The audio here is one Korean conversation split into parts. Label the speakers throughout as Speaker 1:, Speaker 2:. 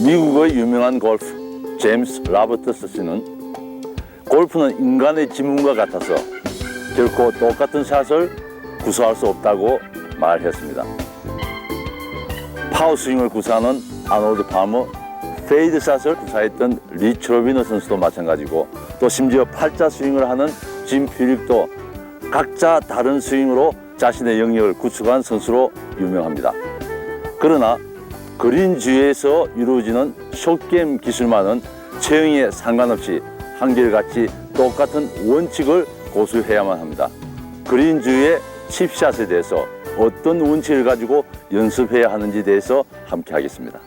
Speaker 1: 미국의 유명한 골프 제임스 라버트스 씨는 골프는 인간의 지문과 같아서 결코 똑같은 샷을 구사할 수 없다고 말했습니다. 파워 스윙을 구사하는 아놀드 파머, 페이드 샷을 구사했던 리치 로비너 선수도 마찬가지고 또 심지어 팔자 스윙을 하는 짐 퓨릭도 각자 다른 스윙으로 자신의 영역을 구축한 선수로 유명합니다. 그러나 그린 주위에서 이루어지는 숏게임 기술만은 체형에 상관없이 한결같이 똑같은 원칙을 고수해야만 합니다. 그린 주위의 칩샷에 대해서 어떤 원칙을 가지고 연습해야 하는지에 대해서 함께 하겠습니다.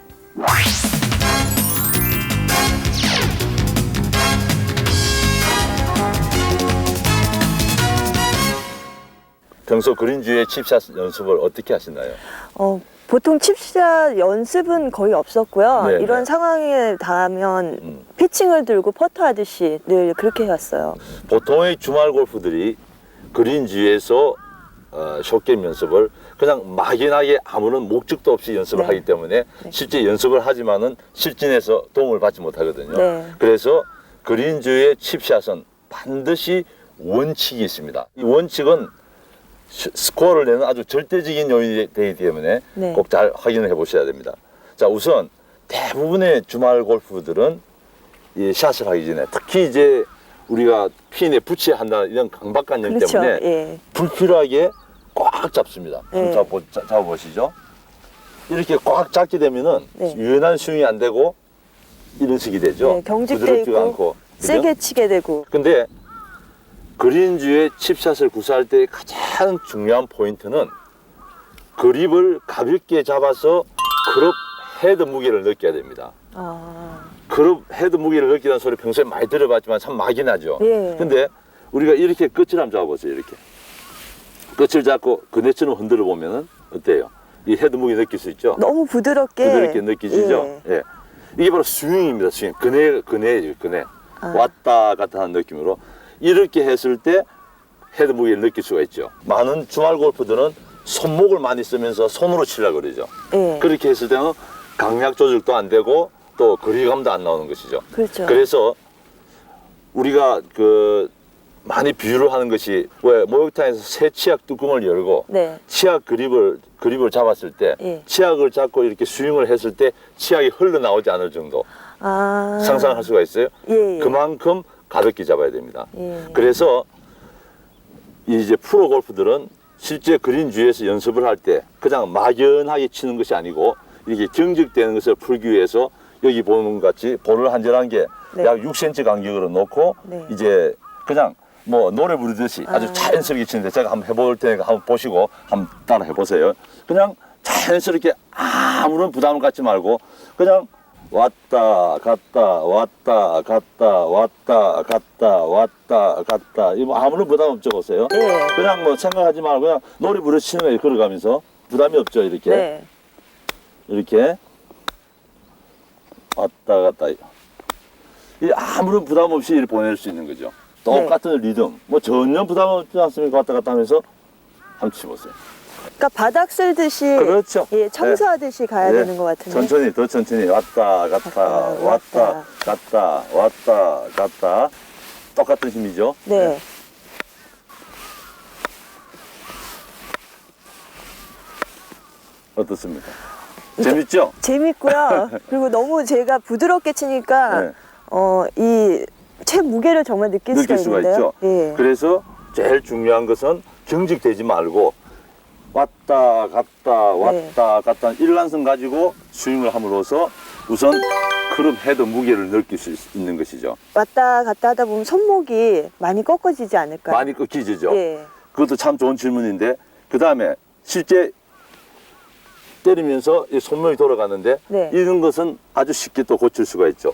Speaker 1: 평소 그린 주위의 칩샷 연습을 어떻게 하시나요?
Speaker 2: 어, 보통 칩샷 연습은 거의 없었고요.
Speaker 1: 네,
Speaker 2: 이런
Speaker 1: 네.
Speaker 2: 상황에 닿으면
Speaker 1: 음.
Speaker 2: 피칭을 들고 퍼터 하듯이 늘 그렇게 해왔어요.
Speaker 1: 보통의 주말 골프들이 그린 주위에서 어, 숏게임 연습을 그냥 막연하게 아무런 목적도 없이 연습을
Speaker 2: 네.
Speaker 1: 하기 때문에
Speaker 2: 네.
Speaker 1: 실제 연습을 하지만은 실진에서 도움을 받지 못하거든요.
Speaker 2: 네.
Speaker 1: 그래서 그린 주위의 칩샷은 반드시 원칙이 있습니다. 이 원칙은 시- 스코어를 내는 아주 절대적인 요인이 되기 때문에
Speaker 2: 네.
Speaker 1: 꼭 잘 확인을 해 보셔야 됩니다. 자, 우선 대부분의 주말 골프들은 이 샷을 하기 전에 특히 이제 우리가 핀에 붙여야 한다 이런 강박관념
Speaker 2: 그렇죠.
Speaker 1: 때문에
Speaker 2: 예.
Speaker 1: 불필요하게 꽉 잡습니다.
Speaker 2: 네.
Speaker 1: 잡아, 잡아보시죠. 이렇게 꽉 잡게 되면은
Speaker 2: 네.
Speaker 1: 유연한 스윙이 안 되고 이런 식이 되죠.
Speaker 2: 네, 경직돼
Speaker 1: 부드럽지가
Speaker 2: 있고
Speaker 1: 않고. 그죠?
Speaker 2: 세게 치게 되고.
Speaker 1: 근데 그린주의 칩샷을 구사할 때 가장 중요한 포인트는 그립을 가볍게 잡아서 그룹 헤드 무게를 느껴야 됩니다.
Speaker 2: 아,
Speaker 1: 그룹 헤드 무게를 느끼는 소리 평소에 많이 들어봤지만 참 막연하죠.
Speaker 2: 예.
Speaker 1: 근데 우리가 이렇게 끝을 한번 잡아보세요. 이렇게 끝을 잡고 그네처럼 흔들어 보면은 어때요? 이 헤드 무게 느낄 수 있죠?
Speaker 2: 너무 부드럽게.
Speaker 1: 부드럽게 느끼시죠?
Speaker 2: 예.
Speaker 1: 예. 이게 바로 스윙입니다. 스윙. 그네, 그네예요. 그네.
Speaker 2: 아.
Speaker 1: 왔다 갔다 하는 느낌으로 이렇게 했을 때 헤드 무게를 느낄 수가 있죠. 많은 주말 골프들은 손목을 많이 쓰면서 손으로 치려고 그러죠.
Speaker 2: 예.
Speaker 1: 그렇게 했을 때는 강약 조절도 안 되고 또 거리감도 안 나오는 것이죠.
Speaker 2: 그렇죠.
Speaker 1: 그래서 우리가 그 많이 비유를 하는 것이 왜 목욕탕에서 새 치약 뚜껑을 열고
Speaker 2: 네.
Speaker 1: 치약 그립을 그립을 잡았을 때
Speaker 2: 예.
Speaker 1: 치약을 잡고 이렇게 스윙을 했을 때 치약이 흘러 나오지 않을 정도
Speaker 2: 아.
Speaker 1: 상상할 수가 있어요.
Speaker 2: 예, 예.
Speaker 1: 그만큼 가볍게 잡아야 됩니다.
Speaker 2: 예.
Speaker 1: 그래서 이제 프로 골프들은 실제 그린 주위에서 연습을 할 때 그냥 막연하게 치는 것이 아니고 이렇게 경직되는 것을 풀기 위해서 여기 보는 것 같이 볼을 한절한개
Speaker 2: 네.
Speaker 1: 약 6cm 간격으로 놓고
Speaker 2: 네.
Speaker 1: 이제 그냥 뭐 노래 부르듯이 아주
Speaker 2: 아.
Speaker 1: 자연스럽게 치는데 제가 한번 해볼 테니까 한번 보시고 한번 따라 해보세요. 그냥 자연스럽게 아무런 부담을 갖지 말고 그냥 왔다 갔다 왔다 갔다 왔다 갔다 왔다 갔다 이거 아무런 부담 없죠 보세요.
Speaker 2: 예.
Speaker 1: 그냥 뭐 생각하지 말고 그냥 노래 부르 치는 거예요 걸어가면서 부담이 없죠 이렇게
Speaker 2: 네.
Speaker 1: 이렇게 왔다 갔다 이 아무런 부담 없이 이렇게 보낼 수 있는 거죠. 똑같은 리듬 뭐 전혀 부담 없지 않습니까 왔다 갔다 하면서 한번 치보세요.
Speaker 2: 그러니까 바닥 쓸듯이
Speaker 1: 그렇죠.
Speaker 2: 예, 청소하듯이 가야
Speaker 1: 네.
Speaker 2: 되는 것 같은데.
Speaker 1: 천천히 더 천천히 왔다 갔다
Speaker 2: 갔다,
Speaker 1: 왔다 갔다 왔다 갔다 똑같은 힘이죠.
Speaker 2: 네.
Speaker 1: 어떻습니까? 재밌죠?
Speaker 2: 재밌고요. 그리고 너무 제가 부드럽게 치니까
Speaker 1: 네.
Speaker 2: 어, 이 체무게를 정말 느낄,
Speaker 1: 느낄 수가
Speaker 2: 있는데요.
Speaker 1: 있죠.
Speaker 2: 예.
Speaker 1: 그래서 제일 중요한 것은 경직되지 말고 왔다 갔다 왔다 갔다 일란성 가지고 스윙을 함으로써 우선 크롭 헤드 무게를 느낄 수 있- 있는 것이죠.
Speaker 2: 왔다 갔다 하다 보면 손목이 많이 꺾어지지 않을까요?
Speaker 1: 많이 꺾이죠.
Speaker 2: 예.
Speaker 1: 그것도 참 좋은 질문인데 그 다음에 실제 때리면서 이 손목이 돌아가는데
Speaker 2: 네.
Speaker 1: 이런 것은 아주 쉽게 또 고칠 수가 있죠.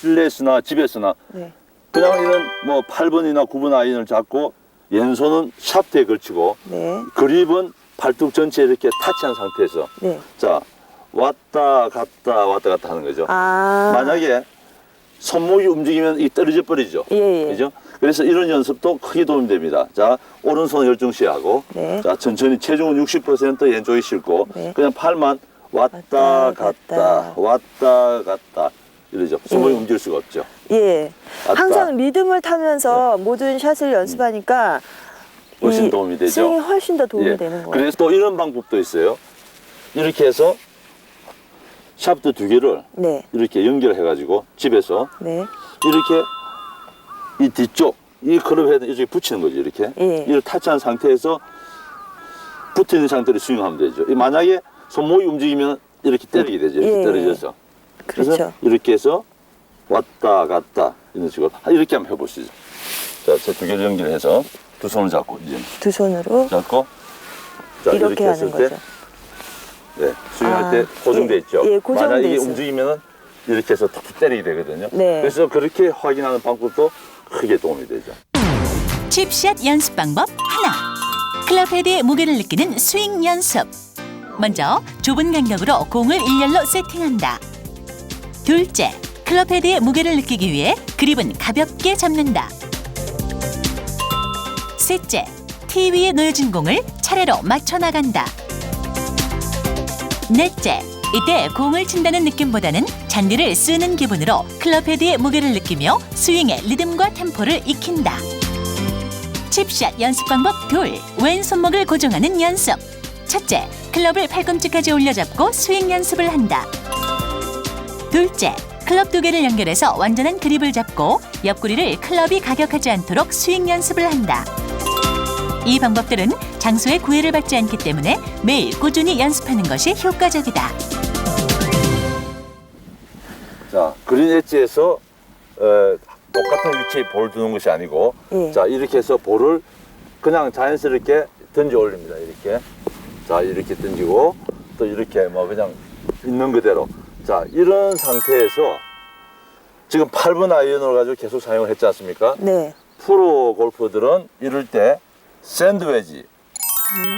Speaker 1: 실내에서나 집에서나
Speaker 2: 네.
Speaker 1: 그냥 이런 뭐 8번이나 9번 아이언을 잡고 왼손은 샤프트에 걸치고
Speaker 2: 네.
Speaker 1: 그립은 발톱 전체에 이렇게 타치한 상태에서
Speaker 2: 네.
Speaker 1: 자 왔다 갔다 왔다 갔다 하는 거죠.
Speaker 2: 아.
Speaker 1: 만약에 손목이 움직이면 이 떨어져 버리죠.
Speaker 2: 예, 예.
Speaker 1: 그죠? 그래서 이런 연습도 크게 도움이 됩니다. 자, 오른손 열중시하고,
Speaker 2: 네.
Speaker 1: 자, 천천히 체중은 60% 왼쪽에 싣고,
Speaker 2: 네.
Speaker 1: 그냥 팔만 왔다
Speaker 2: 왔다
Speaker 1: 갔다
Speaker 2: 갔다.
Speaker 1: 왔다 갔다 이러죠. 손목이
Speaker 2: 예.
Speaker 1: 움직일 수가 없죠.
Speaker 2: 예.
Speaker 1: 왔다.
Speaker 2: 항상 리듬을 타면서 모든 샷을 연습하니까
Speaker 1: 훨씬
Speaker 2: 이
Speaker 1: 도움이 되죠.
Speaker 2: 스윙이 훨씬 더 도움이
Speaker 1: 예.
Speaker 2: 되는 거예요.
Speaker 1: 그래서 또 이런 방법도 있어요. 이렇게 해서 샤프트 두 개를
Speaker 2: 네.
Speaker 1: 이렇게 연결해 가지고 집에서
Speaker 2: 네.
Speaker 1: 이렇게 이 뒤쪽 이 클럽 헤드 이쪽에 붙이는 거죠. 이렇게
Speaker 2: 예.
Speaker 1: 이를 타치한 상태에서 붙어 있는 상태로 스윙하면 되죠. 이 만약에 손목이 움직이면 이렇게 때리게 되죠. 이렇게
Speaker 2: 예.
Speaker 1: 떨어져서. 그래서
Speaker 2: 그렇죠.
Speaker 1: 이렇게 해서 왔다 갔다 이런 식으로 아, 이렇게 한번 해보시죠. 자, 제 두 개를 연결해서 두 손을 잡고 이제
Speaker 2: 두 손으로
Speaker 1: 잡고 자,
Speaker 2: 이렇게,
Speaker 1: 했을
Speaker 2: 하는
Speaker 1: 때
Speaker 2: 거죠.
Speaker 1: 네, 스윙할
Speaker 2: 아,
Speaker 1: 때 고정돼
Speaker 2: 예.
Speaker 1: 있죠.
Speaker 2: 예, 고정돼
Speaker 1: 만약 이게
Speaker 2: 있어요.
Speaker 1: 움직이면은 이렇게 해서 툭툭 때리게 되거든요.
Speaker 2: 네.
Speaker 1: 그래서 그렇게 확인하는 방법도 크게 도움이 되죠.
Speaker 3: 칩샷 연습 방법 하나. 클럽 헤드의 무게를 느끼는 스윙 연습. 먼저 좁은 간격으로 공을 일렬로 세팅한다. 둘째, 클럽 헤드의 무게를 느끼기 위해 그립은 가볍게 잡는다. 셋째, 티 위에 놓여진 공을 차례로 맞춰 나간다. 넷째, 이때 공을 친다는 느낌보다는 잔디를 쓰는 기분으로 클럽 헤드의 무게를 느끼며 스윙의 리듬과 템포를 익힌다. 칩샷 연습 방법 둘, 왼손목을 고정하는 연습. 첫째, 클럽을 팔꿈치까지 올려잡고 스윙 연습을 한다. 둘째, 클럽 두 개를 연결해서 완전한 그립을 잡고 옆구리를 클럽이 가격하지 않도록 스윙 연습을 한다. 이 방법들은 장소의 구애를 받지 않기 때문에 매일 꾸준히 연습하는 것이 효과적이다.
Speaker 1: 자, 그린 엣지에서 어, 똑같은 위치에 볼 두는 것이 아니고
Speaker 2: 예.
Speaker 1: 자, 이렇게 해서 볼을 그냥 자연스럽게 던져 올립니다. 이렇게. 자, 이렇게 던지고 또 이렇게 뭐 그냥 있는 그대로. 자, 이런 상태에서 지금 8번 아이언을 가지고 계속 사용을 했지 않습니까?
Speaker 2: 네.
Speaker 1: 프로 골퍼들은 이럴 때 샌드웨지,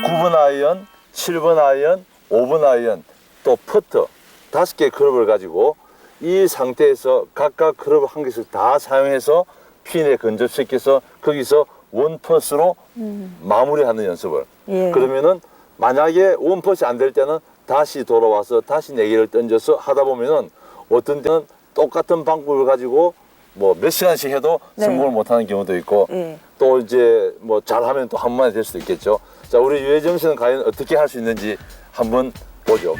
Speaker 1: 9번 아이언, 7번 아이언, 5번 아이언, 또 퍼터 다섯 개의 클럽을 가지고 이 상태에서 각각 클럽을 한 개씩 다 사용해서 핀에 근접시켜서 거기서 원퍼스로 마무리하는 연습을.
Speaker 2: 예.
Speaker 1: 그러면은 만약에 원퍼스 안 될 때는 다시 돌아와서 다시 네 개를 던져서 하다 보면은 어떤 때는 똑같은 방법을 가지고 뭐 몇 시간씩 해도
Speaker 2: 네.
Speaker 1: 성공을 못하는 경우도 있고
Speaker 2: 예.
Speaker 1: 또 이제 뭐 잘하면 또 한 번에 될 수도 있겠죠. 자, 우리 유혜정 씨는 과연 어떻게 할 수 있는지 한번 보죠.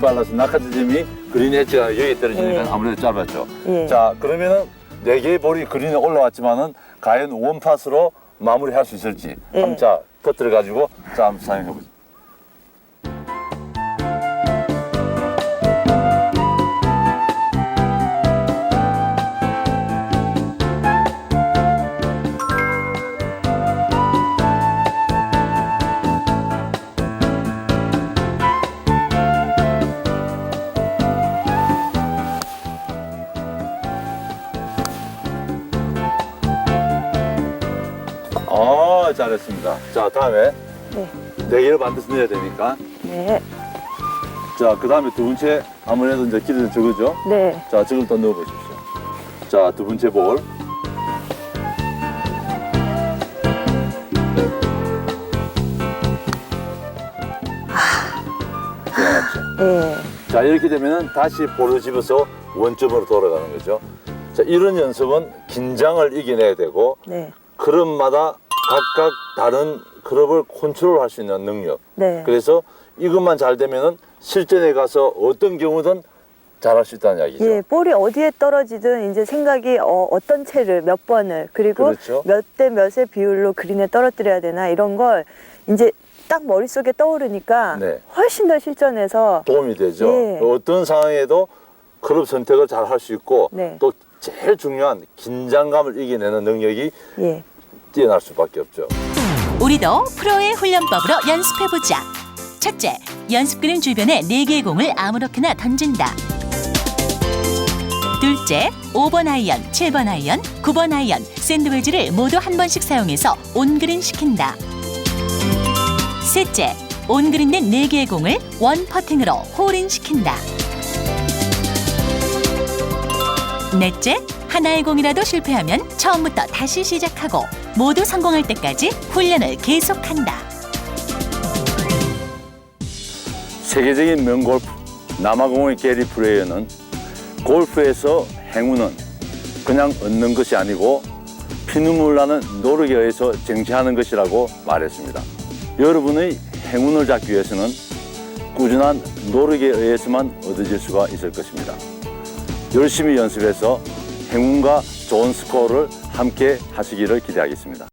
Speaker 1: 빨라서 낙하지점이 그린 엣지가 여기 떨어지니까
Speaker 2: 예.
Speaker 1: 아무래도 짧았죠.
Speaker 2: 예.
Speaker 1: 자, 그러면은 네 개의 볼이 그린에 올라왔지만은 과연 원파스로 마무리할 수 있을지
Speaker 2: 예.
Speaker 1: 한번 자 퍼트를 가지고 자 한번 사용해 보죠. 아, 잘했습니다. 자, 다음에
Speaker 2: 네.
Speaker 1: 네 개를 반드시 넣어야 되니까.
Speaker 2: 네.
Speaker 1: 자, 그 다음에 두 번째 아무래도 이제 길이는 저거죠.
Speaker 2: 네.
Speaker 1: 자, 저걸 또 넣어보십시오. 자, 두 번째 볼. 지나갔죠.
Speaker 2: 예.
Speaker 1: 자, 이렇게 되면 다시 볼을 집어서 원점으로 돌아가는 거죠. 자, 이런 연습은 긴장을 이겨내야 되고
Speaker 2: 네.
Speaker 1: 클럽마다 각각 다른 클럽을 컨트롤 할 수 있는 능력.
Speaker 2: 네.
Speaker 1: 그래서 이것만 잘 되면은 실전에 가서 어떤 경우든 잘할 수 있다는 이야기죠.
Speaker 2: 예, 볼이 어디에 떨어지든 이제 생각이 어, 어떤 채를 몇 번을 그리고
Speaker 1: 그렇죠.
Speaker 2: 몇 대 몇의 비율로 그린에 떨어뜨려야 되나 이런 걸 이제 딱 머릿속에 떠오르니까
Speaker 1: 네.
Speaker 2: 훨씬 더 실전에서
Speaker 1: 도움이 되죠.
Speaker 2: 예.
Speaker 1: 어떤 상황에도 클럽 선택을 잘 할 수 있고
Speaker 2: 네.
Speaker 1: 또 제일 중요한 긴장감을 이겨내는 능력이
Speaker 2: 예.
Speaker 1: 뛰어날 수밖에 없죠.
Speaker 3: 우리도 프로의 훈련법으로 연습해보자. 첫째, 연습 그림 주변에 네개의 공을 아무렇게나 던진다. 둘째, 5번 아이언, 7번 아이언, 9번 아이언, 샌드위치를 모두 한 번씩 사용해서 온그린 시킨다. 셋째, 온그린 된 네개의 공을 원 퍼팅으로 홀인 시킨다. 넷째, 하나의 공이라도 실패하면 처음부터 다시 시작하고 모두 성공할 때까지 훈련을 계속한다.
Speaker 1: 세계적인 명골프 남아공의 게리 프레이어는 골프에서 행운은 그냥 얻는 것이 아니고 피눈물 나는 노력에 의해서 쟁취하는 것이라고 말했습니다. 여러분의 행운을 잡기 위해서는 꾸준한 노력에 의해서만 얻어질 수가 있을 것입니다. 열심히 연습해서 행운과 좋은 스코어를 함께 하시기를 기대하겠습니다.